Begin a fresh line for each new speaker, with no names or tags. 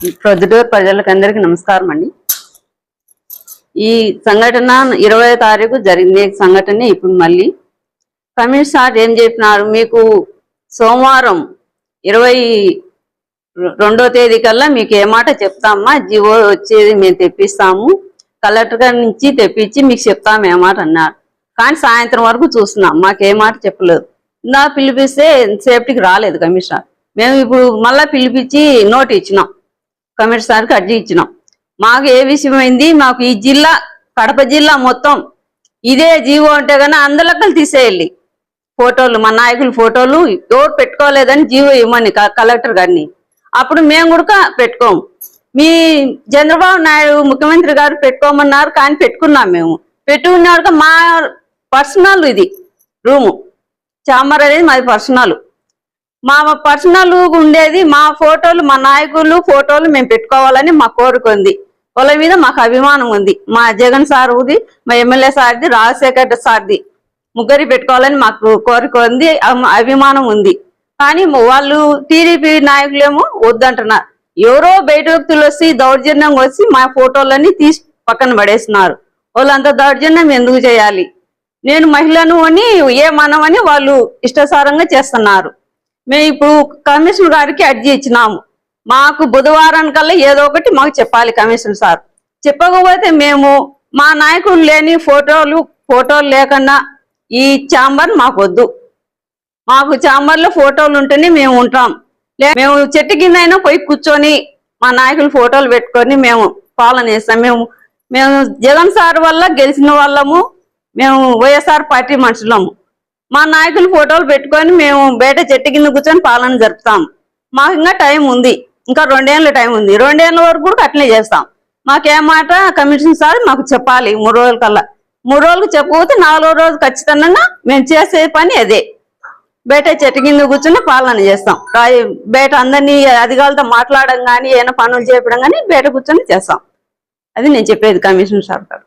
ప్రొద్దుటూరు ప్రజలకందరికీ నమస్కారం అండి ఈ సంఘటన ఇరవై తారీఖు జరిగింది సంఘటనే సంఘటన ఇప్పుడు మళ్ళీ. కమిషన్ సార్ ఏం చెప్పినారు? మీకు సోమవారం ఇరవై రెండో తేదీ కల్లా మీకు ఏ మాట చెప్తామా? జీవో వచ్చేది మేము తెప్పిస్తాము. కలెక్టర్ గారి నుంచి తెప్పించి మీకు చెప్తాము ఏ మాట అన్నారు. కానీ సాయంత్రం వరకు చూస్తున్నాం. మాకు ఏ మాట చెప్పలేదు. ఇందా పిలిపిస్తే సేఫ్టీకి రాలేదు కమిషనర్ మేము ఇప్పుడు మళ్ళీ పిలిపించి నోట్ ఇచ్చినాం. కమిషనర్ సార్కి అర్జీ ఇచ్చినాం. మాకు ఏ విషయమైంది మాకు ఈ జిల్లా కడప జిల్లా మొత్తం ఇదే జీవో అంటే కానీ అందలక్కలు తీసేయాలి. ఫోటోలు మా నాయకుల ఫోటోలు ఎవరు పెట్టుకోలేదని జీవో ఇవ్వమని క- కలెక్టర్ గారిని. అప్పుడు మేము కూడా పెట్టుకోము మీ చంద్రబాబు నాయుడు ముఖ్యమంత్రి గారు పెట్టుకోమన్నారు కానీ పెట్టుకున్నాం మేము. పెట్టుకున్నాక మా పర్సనల్ ఇది రూము. చాంబర్ అనేది మాది పర్సనల్. మా పర్సనల్ ఉండేది మా ఫోటోలు మా నాయకులు ఫోటోలు మేము పెట్టుకోవాలని మా కోరిక ఉంది. వాళ్ళ మీద మాకు అభిమానం ఉంది. మా జగన్ సార్ సార్ది మా ఎమ్మెల్యే సార్ది రాజశేఖర్ సార్ది. ముగ్గురి పెట్టుకోవాలని మాకు కోరిక ఉంది అభిమానం ఉంది. కానీ వాళ్ళు టీడీపీ నాయకులేమో వద్దంటున్నారు ఎవరో బయట వ్యక్తులు వచ్చి దౌర్జన్యం వచ్చి మా ఫోటోలన్నీ తీసి పక్కన పడేస్తున్నారు. వాళ్ళంత దౌర్జన్యం ఎందుకు చేయాలి? నేను మహిళను అని ఏ వాళ్ళు ఇష్టసారంగా చేస్తున్నారు. మేము ఇప్పుడు కమిషనర్ గారికి అర్జీ ఇచ్చినాము. మాకు బుధవారానికల్లా ఏదో ఒకటి మాకు చెప్పాలి కమిషనర్ సార్. చెప్పకపోతే మేము మా నాయకుడు లేని ఫోటోలు ఫోటోలు లేకుండా ఈ ఛాంబర్ మాకు వద్దు. మాకు ఛాంబర్లో ఫోటోలు ఉంటేనే మేము ఉంటాం. లే- మేము చెట్టు కింద అయినా పోయి కూర్చొని మా నాయకులు ఫోటోలు పెట్టుకొని మేము పాలన చేస్తాం. మేము మేము జగన్ సార్ వల్ల గెలిచిన వాళ్ళము మేము వైఎస్ఆర్ పార్టీ మనుషులము. మా నాయకులు ఫోటోలు పెట్టుకొని మేము బయట చెట్టు కింద కూర్చొని పాలన జరుపుతాం. మాకు ఇంకా టైం ఉంది. ఇంకా రెండేళ్ళ టైం ఉంది. రెండేళ్ళ వరకు కూడా అట్లే చేస్తాం. మాకేమాట కమిషన్ సార్ మాకు చెప్పాలి మూడు రోజుల కల్లా. మూడు రోజులకు చెప్పకపోతే నాలుగో రోజు ఖచ్చితంగా మేము చేసే పని అదే. బయట చెట్టు కింద కూర్చుని పాలన చేస్తాం. బయట అందరినీ అధికారులతో మాట్లాడడం కానీ ఏమైనా పనులు చేయడం కానీ బయట కూర్చొని చేస్తాం. అది నేను చెప్పేది కమిషన్ సార్ గారు.